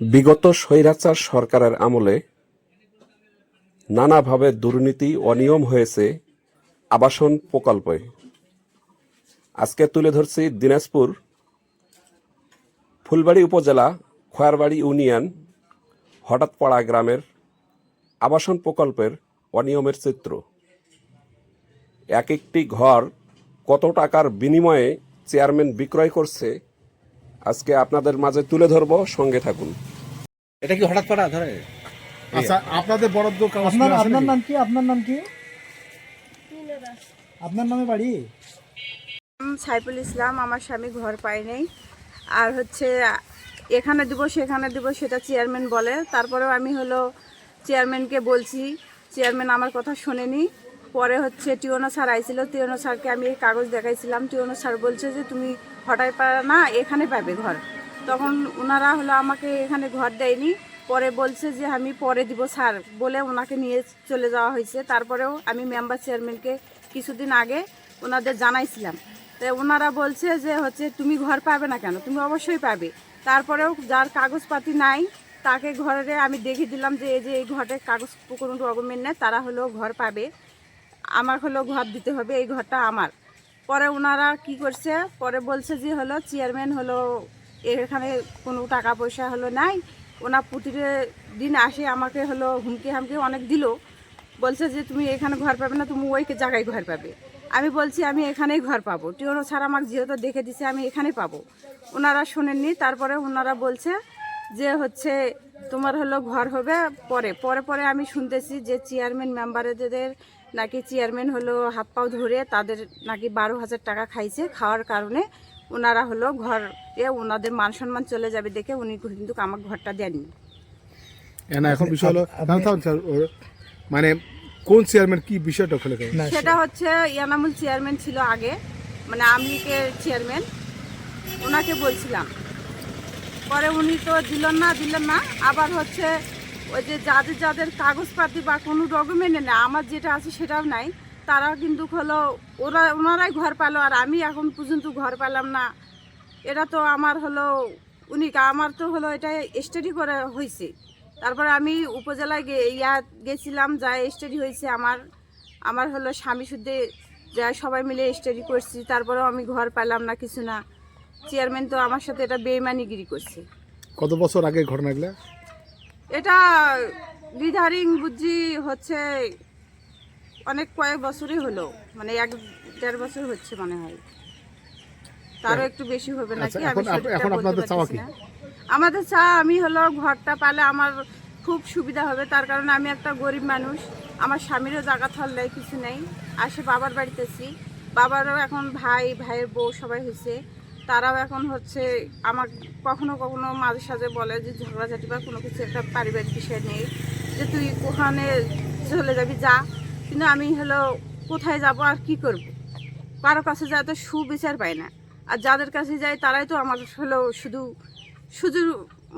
বিগত স্বৈরাচার সরকারের আমলে নানাভাবে দুর্নীতি অনিয়ম হয়েছে আবাসন প্রকল্পে। আজকে তুলে ধরছি দিনাজপুর ফুলবাড়ি উপজেলা খয়ারবাড়ি ইউনিয়ন হঠাৎপাড়া গ্রামের আবাসন প্রকল্পের অনিয়মের চিত্র। এক একটি ঘর কত টাকার বিনিময়ে চেয়ারম্যান বিক্রয় করছে আজকে আপনাদের মাঝে তুলে ধরব সঙ্গে থাকুন। এটা কি হঠাৎ পারা ধরে? আচ্ছা আপনাদের বরাদ্দ আপনার আপনার নাম কি? আপনার নাম কি? আপনার নামে বাড়ি? সাইফুল ইসলাম আমার স্বামী ঘর পায় নেই। আর হচ্ছে এখানে দিব সেখানে দিব সেটা চেয়ারম্যান বলে। তারপরেও আমি হলো চেয়ারম্যানকে বলছি চেয়ারম্যান আমার কথা শোনেনি। পরে হচ্ছে টিওনো স্যার আইছিল টিওনো স্যারকে আমি এই কাগজ দেখাইছিলাম। টিওনো স্যার বলছে যে তুমি পারা না, এখানে পাবে ঘর। তখন ওনারা হলো আমাকে এখানে ঘর দেয়নি। পরে বলছে যে, আমি পরে দিব, স্যার। বলে ওনাকে নিয়ে চলে যাওয়া হয়েছে। তারপরেও আমি মেম্বার চেয়ারম্যানকে কিছুদিন আগে ওনাদের জানাইছিলাম। তো ওনারা বলছে যে, হচ্ছে, তুমি ঘর পাবে না কেন? তুমি অবশ্যই পাবে। তারপরেও যার কাগজপাতি নাই, তাকে ঘরে আমি দেখিয়ে দিলাম যে, এই যে, এই ঘরের কাগজ, কোনো ডকুমেন্ট নেই, তারা হলো ঘর পাবে। আমার হলো ঘর দিতে হবে, এই ঘরটা আমার। পরে ওনারা কি করছে? পরে বলছে যে, হলো চেয়ারম্যান হলো, এখানে কোনো টাকা পয়সা হলো নাই। ওনার প্রতিটা দিন আসে, আমাকে হলো হুমকি হামকি অনেক দিল। বলছে যে, তুমি এখানে ঘর পাবে না, তুমি ওই জায়গায় ঘর পাবে। আমি বলছি, আমি এখানেই ঘর পাবো। টিওনো ছাড়া আমাকে যেহেতু দেখে দিছে, আমি এখানে পাবো। ওনারা শোনেননি। তারপরে ওনারা বলছে যে, হচ্ছে, তোমার হলো ঘর হবে পরে। পরে পরে আমি শুনতেছি যে চেয়ারম্যান মেম্বারদের নাকি চেয়ারম্যান হলো হাত পাও ধরে তাদের নাকি বারো হাজার টাকা খাইছে খাওয়ার কারণে ওনারা হলো ঘর এ ওনাদের মান সম্মান চলে যাবে দেখে উনি কিন্তু আমার ঘরটা দেননি। এখন বিষয় হলো মানে কোন চেয়ারম্যান কি বিষয়টা খুলে সেটা হচ্ছে ইয়ানামুল চেয়ারম্যান ছিল আগে মানে আমলিকের চেয়ারম্যান ওনাকে বলছিলাম। পরে উনি তো দিলেন না দিলেন না আবার হচ্ছে ওই যে যাদের যাদের কাগজপাতি বা কোনো ডকুমেন্টে নেই, আমার যেটা আছে সেটাও নাই তারা কিন্তু হলো, ওরা, ওনারাই ঘর পেল, আর আমি এখন পর্যন্ত ঘর পেলাম না। এটা তো আমার হলো, উনি আমার তো হলো এটা স্টাডি করে হয়েছে তারপরে আমি উপজেলায় ইয়া গেছিলাম যা স্টাডি হয়েছে আমার আমার হলো স্বামী শুদ্ধে যা সবাই মিলে স্টাডি করছি, তারপরেও আমি ঘর পেলাম না কিছু না। চেয়ারম্যান তো আমার সাথে এটা বেইমানিগিরি করছে। কত বছর আগে ঘটনা এগুলা? এটা রিধারিং বুঝি হচ্ছে অনেক কয়েক বছরই হলো মানে এক দেড় বছর হচ্ছে মনে হয়। তারও একটু বেশি হবে আচ্ছা, নাকি আমি এখন আপ- সঠিকটা এখন বলতে আপনাদের চাওয়া কি? আমাদের চা আমি হলো ঘরটা পালে আমার খুব সুবিধা হবে তার কারণে আমি একটা গরিব মানুষ আমার স্বামীরও জায়গা থল্লাই কিছু নেই। আর সে বাবার বাড়িতেছি বাবারও এখন ভাই ভাইয়ের বউ সবাই হয়েছে তারাও এখন হচ্ছে আমার কখনো কখনো মাঝে সাঝে বলে যে ঝগড়াঝাটি বা কোনো কিছু একটা পারিবারিক বিষয় নেই, যে তুই ওখানে চলে যাবি, যা। কিন্তু আমি হলো কোথায় যাব আর কি করব? কারও কাছে যায় তো সুবিচার পাই না। আর যাদের কাছে যায় তারাই তো আমার হলো শুধু শুধু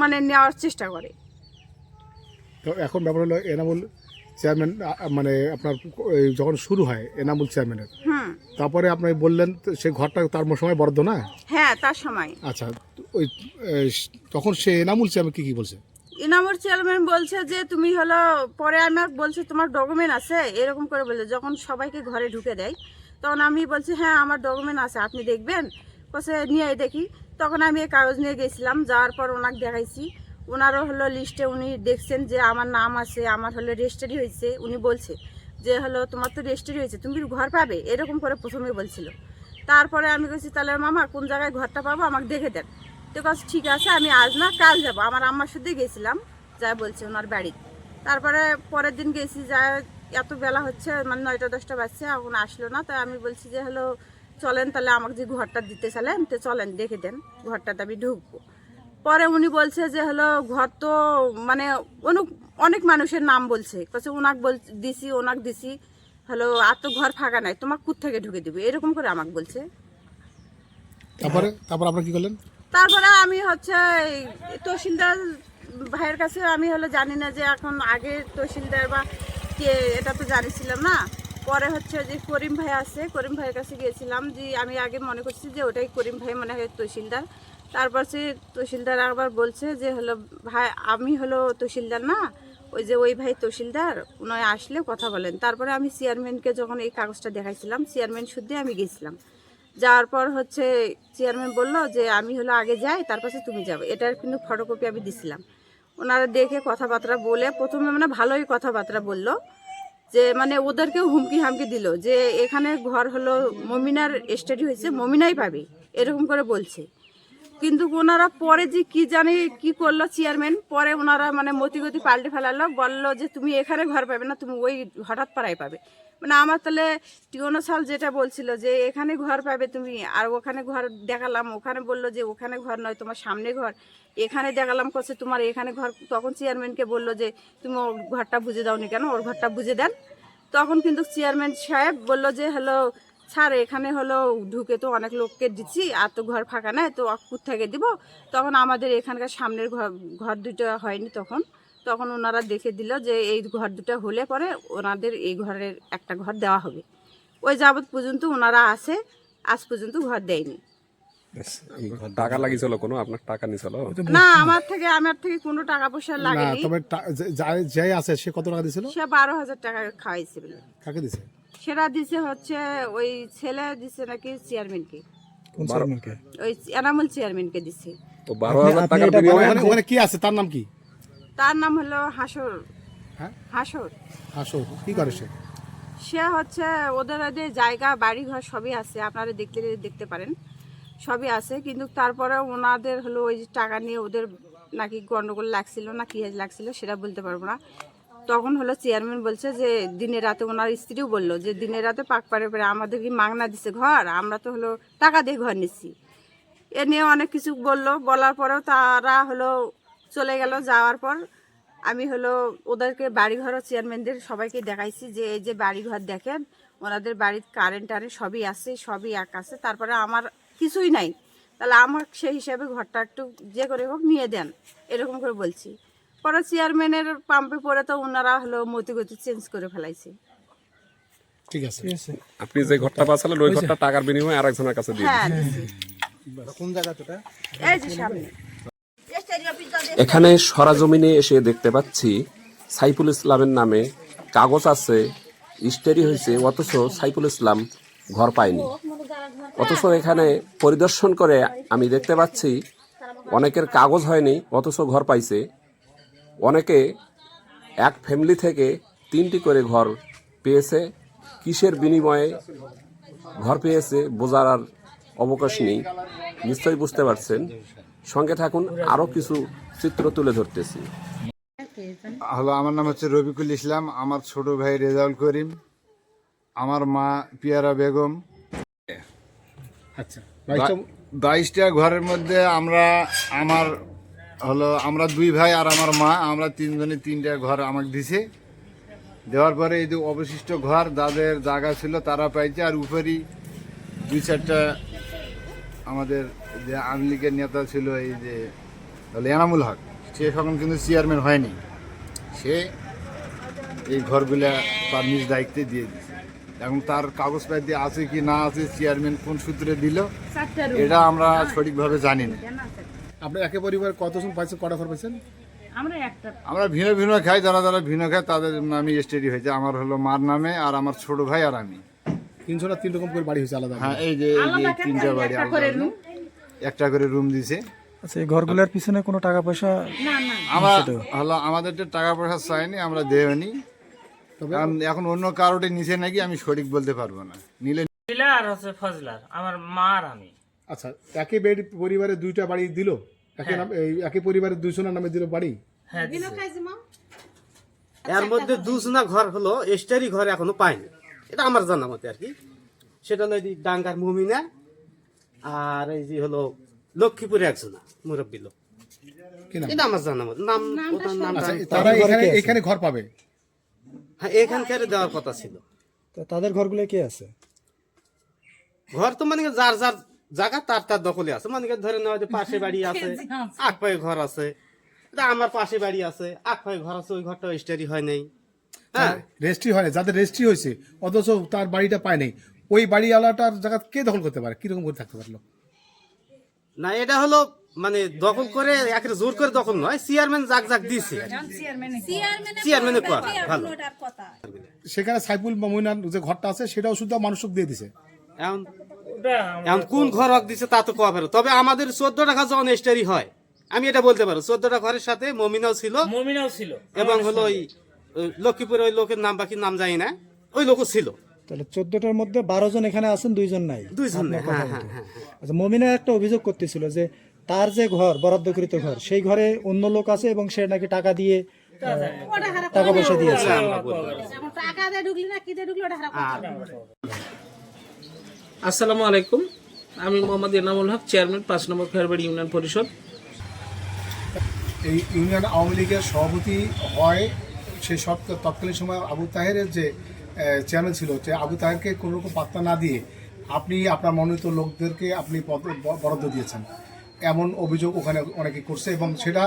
মানে নেওয়ার চেষ্টা করে। তো এখন ব্যাপার হলো এনামুল চেয়ারম্যান মানে আপনার যখন শুরু হয় এনামুল চেয়ারম্যানের তারপরে আপনি বললেন সেই ঘরটা তার সময় বরাদ্দ না? হ্যাঁ তার সময়। আচ্ছা ওই তখন সে এনামুল চেয়ারম্যান কি কি বলছে? ইনামুর চেয়ারম্যান বলছে যে তুমি হলো পরে আমাকে বলছে তোমার ডকুমেন্ট আছে? এরকম করে বলছে যখন সবাইকে ঘরে ঢুকে দেয় তখন আমি বলছি হ্যাঁ আমার ডকুমেন্ট আছে আপনি দেখবেন? বলছে নিয়ে দেখি। তখন আমি এই কাগজ নিয়ে গেছিলাম যাওয়ার পর ওনাকে দেখাইছি। ওনারও হলো লিস্টে উনি দেখছেন যে আমার নাম আছে, আমার হলো রেজিস্টারি হয়েছে। উনি বলছে যে হলো, তোমার তো রেজিস্টারি হয়েছে, তুমি ঘর পাবে? এরকম করে প্রথমে বলছিল। তারপরে আমি বলছি, তাহলে মামা, কোন জায়গায় ঘরটা পাবো আমাকে দেখে দেন। তো কাছে ঠিক আছে, আমি আজ না, কাল যাব। আমার আম্মার সাথে গেছিলাম যা বলছে ওনার বাড়ি। তারপরে পরের দিন গেছি যা এত বেলা হচ্ছে মানে নয়টা, দশটা বাজছে, এখন আসলো না। তাই আমি বলছি যে, হলো, চলেন, তাহলে আমাকে যে ঘরটা দিতে চালেন তো চলেন, দেখে দেন, ঘরটাতে আমি ঢুকবো। পরে উনি বলছে যে হলো ঘর তো মানে অনেক অনেক মানুষের নাম বলছে। কাছে ওনাক বল দিছি ওনাক দিছি। হলো আর তো ঘর ফাঁকা নাই তোমার কুত থেকে ঢুকে দিবে? এরকম করে আমাকে বলছে। তারপরে তারপর আপনার কি করলেন? তারপরে আমি হচ্ছে তহসিলদার ভাইয়ের কাছে আমি হলো জানি না যে এখন আগে তহসিলদার বা কে এটা তো জানিছিলাম না। পরে হচ্ছে যে করিম ভাই আছে করিম ভাইয়ের কাছে গিয়েছিলাম যে আমি আগে মনে করছি যে ওটাই করিম ভাই মনে হয় তহসিলদার। তারপর সে তহসিলদার আবার বলছে যে হলো, ভাই, আমি হলো তহসিলদার না, ওই যে ওই ভাই তহসিলদার উনি আসলে কথা বলেন। তারপরে আমি চেয়ারম্যানকে যখন এই কাগজটা দেখাইছিলাম, চেয়ারম্যান শুদ্ধে আমি গেছিলাম। যাওয়ার পর হচ্ছে চেয়ারম্যান বলল যে, আমি হলো আগে যাই, তারপরে তুমি যাবে। এটার কিন্তু ফটোকপি আমি দিছিলাম। ওনারা দেখে কথাবার্তা বলে, প্রথমে মানে ভালোই কথাবার্তা বলল, যে মানে ওদেরকেও হুমকি হামকি দিল যে, এখানে ঘর হলো মমিনার স্টাডি হয়েছে, মমিনাই পাবে। এরকম করে বলছে। কিন্তু ওনারা পরে যে কি জানি কি করল চেয়ারম্যান পরে ওনারা মানে মতিগতি পাল্টে ফেলালো, বলল যে তুমি এখানে ঘর পাবে না, তুমি ওই হঠাৎ পাড়ায় পাবে। মানে আমার তাহলে টিওনো সাল যেটা বলছিল যে এখানে ঘর পাবে তুমি, আর ওখানে ঘর দেখালাম, ওখানে বলল যে ওখানে ঘর নয়, তোমার সামনে ঘর। এখানে দেখালাম করছে তোমার এখানে ঘর, তখন চেয়ারম্যানকে বলল যে তুমি ওর ঘরটা বুঝে দাওনি কেন, ওর ঘরটা বুঝে দেন। তখন কিন্তু চেয়ারম্যান সাহেব বলল যে হ্যালো স্যার এখানে হলো ঢুকে তো অনেক লোককে দিচ্ছি আর তো ঘর ফাঁকা নাই তো থেকে দিব? তখন আমাদের এখানকার সামনের ঘর ঘর দুটো হয়নি তখন। তখন ওনারা দেখে দিল যে এই ঘর দুটো হলে পরে ওনাদের এই ঘরের একটা ঘর দেওয়া হবে। ওই যাবৎ পর্যন্ত ওনারা আসে আজ পর্যন্ত ঘর দেয়নি। টাকা কোনো? আপনার টাকা নিছিল না আমার থেকে আমার থেকে কোনো টাকা পয়সা লাগেনি। তবে যাই আছে সে কত টাকা দিছিল সে বারো হাজার টাকা খাওয়াইছে কাকে দিছে সেটা দিছে হচ্ছে ওই ছেলে দিছে নাকি চেয়ারম্যানকে কোন চেয়ারম্যানকে ওই এনামুল চেয়ারম্যানকে দিছে। তো বারো হাজার টাকার বিনিময়ে ওখানে ওখানে কি আছে? তার নাম কি? তার নাম হলো হাসর। হ্যাঁ? হাসর। কি করে সে? সে হচ্ছে ওদের ওদের জায়গা বাড়ি ঘর সবই আছে। আপনারা দেখতে দেখতে পারেন। সবই আছে। কিন্তু তারপরে ওনাদের হলো ওই টাকা নিয়ে ওদের নাকি গন্ডগোল লাগছিল না কি লাগছিল সেটা বলতে পারব না। তখন হলো চেয়ারম্যান বলছে যে, দিনে রাতে ওনার স্ত্রীও বলল যে, দিনে রাতে পাক পারে পারে আমাদের কি মাগনা দিছে ঘর? আমরা তো হলো টাকা দিয়ে ঘর নিচ্ছি। এ নিয়ে অনেক কিছু বলল। বলার পরেও তারা হলো চলে গেল। যাওয়ার পর আমি হলো ওদেরকে বাড়িঘর চেয়ারম্যানদের সবাইকে দেখাইছি যে, এই যে বাড়িঘর দেখেন, ওনাদের বাড়ির কারেন্ট টারেন্ট সবই আছে, সবই এক আছে। তারপরে আমার কিছুই নাই। তাহলে আমার সেই হিসাবে ঘরটা একটু যে করে হোক নিয়ে দেন। এরকম করে বলছি। পরে চেয়ারম্যানের পাম্পে পরে তো ওনারা হলো মতিগতি চেঞ্জ করে ফেলাইছে। ঠিক আছে। আপনি যে ঘরটা পাচ্ছিলেন ওই ঘরটা টাকার বিনিময়ে আরেকজনের কাছে দিয়ে হ্যাঁ কোন জায়গা তোটা? এই যে সামনে। এখানে সরাজমিনে এসে দেখতে পাচ্ছি সাইফুল ইসলামের নামে কাগজ আছে স্টেরি হয়েছে অথচ সাইফুল ইসলাম ঘর পায়নি। অথচ এখানে পরিদর্শন করে আমি দেখতে পাচ্ছি অনেকের কাগজ হয়নি অথচ ঘর পাইছে। অনেকে এক ফ্যামিলি থেকে তিনটি করে ঘর পেয়েছে। কিসের বিনিময়ে ঘর পেয়েছে বোঝার আর অবকাশ নেই নিশ্চয়ই বুঝতে পারছেন। সঙ্গে থাকুন আরও কিছু চিত্র তুলে ধরতেছি। হলো আমার নাম হচ্ছে রবিকুল ইসলাম আমার ছোট ভাই রেজাউল করিম আমার মা পিয়ারা বেগম। আচ্ছা বাইশটা ঘরের মধ্যে আমরা আমার হলো আমরা দুই ভাই আর আমার মা আমরা তিনজনে তিনটা ঘর আমাকে দিছে। দেওয়ার পরে এই যে অবশিষ্ট ঘর যাদের জায়গা ছিল তারা পাইছে। আর উপরই দুই চারটা আমাদের যে আওয়ামী লীগের নেতা ছিল এই যে এনামুল হক সে এখন কিন্তু চেয়ারম্যান হয়নি। সে এই ঘরগুলা তার নিজ দায়িত্বে দিয়ে দিছে। এখন তার কাগজপাতি আছে কি না আছে চেয়ারম্যান কোন সূত্রে দিল এটা আমরা সঠিকভাবে জানি না। আপনি একে পরিবার কতজন পাইছেন কটা ঘর পাইছেন? আমরা ভিন্ন ভিন্ন খাই যারা যারা ভিন্ন খায় তাদের নামে স্টেডি হয়েছে। আমার হলো মার নামে আর আমার ছোট ভাই আর আমি। তিনশো না তিন রকম করে বাড়ি হয়েছে আলাদা হ্যাঁ এই যে এই যে তিনটা বাড়ি আলাদা। একটা করে রুম দিছে। আচ্ছা এই ঘরগুলোর পিছনে কোনো টাকা পয়সা আমরা হলো আমাদের তো টাকা পয়সা চাইনি আমরা দেওনি তবে এখন অন্য কারোটে নিচে নাকি আমি সঠিক বলতে পারব না। নিলে আর হচ্ছে ফজলার আমার মা আর আমি। আচ্ছা একই বেড পরিবারে দুইটা বাড়ি দিল? একই নাম এই একই পরিবারের দুইজনের নামে দিল বাড়ি। হ্যাঁ এর মধ্যে দুজনা ঘর হলো এস্টারি ঘর এখনও পাইনি এটা আমার জানা মতে আর কি। সেটা হলো এই যে ডাঙ্গার মুমিনা আর এই যে হলো লক্ষ্মীপুরে একজনা মুরব্বী লোক। কি এটা আমার জানা মতে। নাম ওটার নামটা আচ্ছা তারা এখানে এখানে ঘর পাবে? হ্যাঁ এখানকার দেওয়ার কথা ছিল। তো তাদের ঘরগুলো কে আছে? ঘর তো মানে কি যার যার জায়গা তার তার দখলে আছে। মানে কি ধরে নেওয়া যে পাশে বাড়ি আছে আগ পায়ে ঘর আছে। এটা আমার পাশে বাড়ি আছে আগ পায়ে ঘর আছে ওই ঘরটা স্টারি হয় নাই। হ্যাঁ? রেজিস্ট্রি হয় না যাদের রেজিস্ট্রি হয়েছে অথচ তার বাড়িটা পায় নাই। ওই বাড়িওয়ালাটার জায়গা কে দখল করতে পারে? কীরকম করে থাকতে পারল? না এটা হলো মানে দখল করে একের জোর করে দখল নয় চেয়ারম্যান জাক জাক দিয়েছে। চেয়ারম্যানে ভালো। সেখানে সাইফুল মমিনার যে ঘরটা আছে সেটাও শুধু মানুষক দিয়ে দিছে। এখন এখন কোন ঘর হক দিছে তা তো কওয়া পারো তবে আমাদের চোদ্দ টাকা যখন এস্টারি হয়। আমি এটা বলতে পারো চোদ্দটা ঘরের সাথে মমিনাও ছিল মমিনাও ছিল। এবং হলো ওই লক্ষ্মীপুরে ওই লোকের নাম বাকি নাম জানি না ওই লোকও ছিল। তাহলে চোদ্দটার মধ্যে বারো জন এখানে আছেন দুইজন নাই। দুইজন নেই, হ্যাঁ, হ্যাঁ, হ্যাঁ, আচ্ছা মমিনা একটা অভিযোগ করতেছিল যে তার যে ঘর বরাদ্দকৃত ঘর সেই ঘরে অন্য লোক আছে এবং সে নাকি টাকা দিয়ে টাকা পয়সা দিয়েছে। আসসালামু আলাইকুম। আমি মোহাম্মদ এনামুল হক, চেয়ারম্যান, পাঁচ নম্বর খেয়ারবাড়ি ইউনিয়ন পরিষদ। এই ইউনিয়ন আওয়ামী লীগের সভাপতি হয় সে সব তৎকালীন সময় আবু তাহেরের যে চেয়ারম্যান ছিল যে আবু তাহেরকে কোনো রকম পাত্তা না দিয়ে আপনি, আপনার মনোনীত লোকদেরকে আপনি বরাদ্দ দিয়েছেন। এমন অভিযোগ ওখানে অনেকে করছে এবং সেটা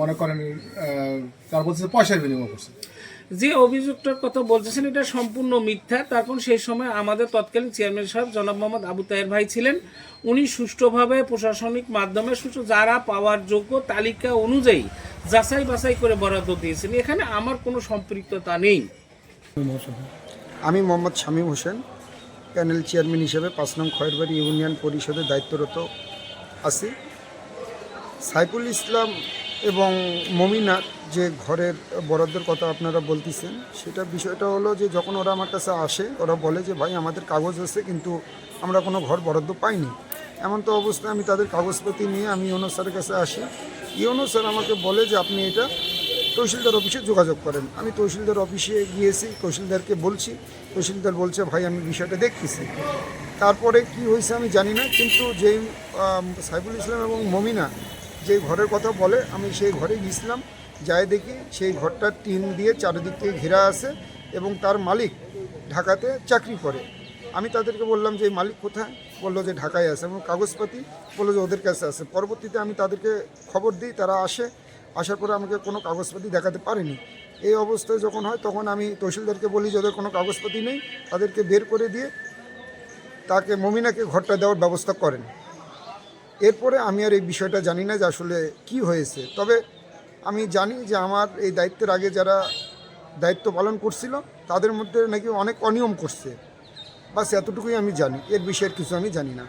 মনে করেন তারা বলছে পয়সার বিনিময় করছে। যে অভিযোগটার কথা বলতেছেন, এটা সম্পূর্ণ মিথ্যা। তখন সেই সময় আমাদের তৎকালীন চেয়ারম্যান সাহেব জনাব মোহাম্মদ আবু তাহের ভাই ছিলেন। উনি সুষ্ঠুভাবে প্রশাসনিক মাধ্যমে সুষ্ঠু যারা পাওয়ার যোগ্য তালিকা অনুযায়ী যাচাই বাছাই করে বরাদ্দ দিয়েছেন। এখানে আমার কোনো সম্পৃক্ততা নেই। আমি মোহাম্মদ শামীম হোসেন, প্যানেল চেয়ারম্যান হিসেবে পাঁচ নং খয়েরবাড়ি ইউনিয়ন পরিষদে দায়িত্বরত আছি। সাইফুল ইসলাম এবং মমিনার যে ঘরের বরাদ্দের কথা আপনারা বলতেছেন, সেটা বিষয়টা হলো যে যখন ওরা আমার কাছে আসে, ওরা বলে যে, ভাই, আমাদের কাগজ আছে, কিন্তু আমরা কোনো ঘর বরাদ্দ পাইনি। এমন তো অবস্থায় আমি তাদের কাগজপাতি নিয়ে আমি ইউনো স্যারের কাছে আসি। ইউনো স্যার আমাকে বলে যে, আপনি এটা তহসিলদার অফিসে যোগাযোগ করেন। আমি তহসিলদার অফিসে গিয়েছি, তহসিলদারকে বলছি। তহসিলদার বলছে, ভাই, আমি বিষয়টা দেখতেছি। তারপরে কি হয়েছে আমি জানি না, কিন্তু যেই সাইফুল ইসলাম এবং মমিনা যে ঘরের কথা বলে, আমি সেই ঘরে গিয়েছিলাম। যাই দেখি সেই ঘরটা টিন দিয়ে চারিদিক থেকে ঘেরা আছে এবং তার মালিক ঢাকাতে চাকরি করে। আমি তাদেরকে বললাম যে মালিক কোথায়? বলল যে, ঢাকায় আছে। এবং কাগজপাতি বলল যে, ওদের কাছে আছে। পরবর্তীতে আমি তাদেরকে খবর দিই, তারা আসে। আসার পরে আমাকে কোনো কাগজপাতি দেখাতে পারেনি। এই অবস্থায় যখন হয়, তখন আমি তহসিলদারকে বলি যে, ওদের কোনো কাগজপাতি নেই। তাদেরকে বের করে দিয়ে তাকে মমিনাকে ঘরটা দেওয়ার ব্যবস্থা করেন। এরপরে আমি আর এই বিষয়টা জানি না যে আসলে কি হয়েছে। তবে আমি জানি যে আমার এই দায়িত্বের আগে যারা দায়িত্ব পালন করছিল, তাদের মধ্যে নাকি অনেক অনিয়ম করছে। বাস এতটুকুই আমি জানি, এর বিষয়ে কিছু আমি জানি না।